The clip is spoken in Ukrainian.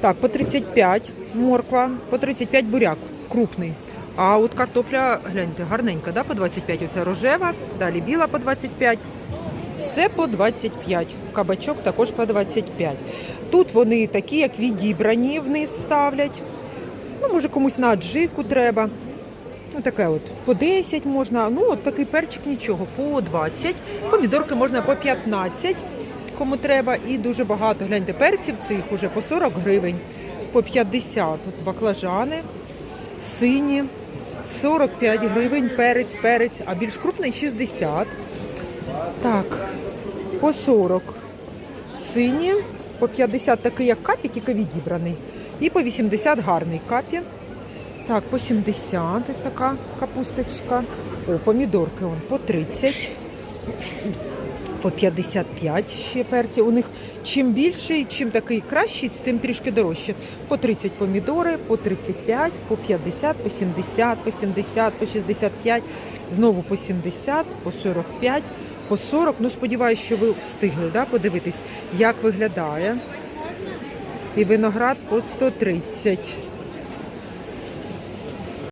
Так, по 35 морква, по 35 буряк, крупний. А от картопля, гляньте, гарненька, да, по 25. Оце рожева, далі біла по 25. Все по 25. Кабачок також по 25. Тут вони такі, як відібрані, вниз ставлять. Ну, може, комусь на аджику треба. Ну, таке от по 10 можна. Ну, от такий перчик нічого, по 20. Помідорки можна по 15, кому треба. І дуже багато. Гляньте, перців цих уже по 40 гривень, по 50. От баклажани, сині, 45 гривень, перець, перець, а більш крупний 60. Так, по 40 сині, по 50 такий, як капі, тільки відібраний. І по 80 гарний капі. Так, по 70 ось така капусточка. О, помідорки он по 30. По 55 ще перці. У них чим більший, чим такий кращий, тим трішки дорожче. По 30 помідори, по 35, по 50, по 70, по 70, по 65, знову по 70, по 45, по 40. Ну, сподіваюся, що ви встигли да, подивитись, як виглядає. І виноград по 130.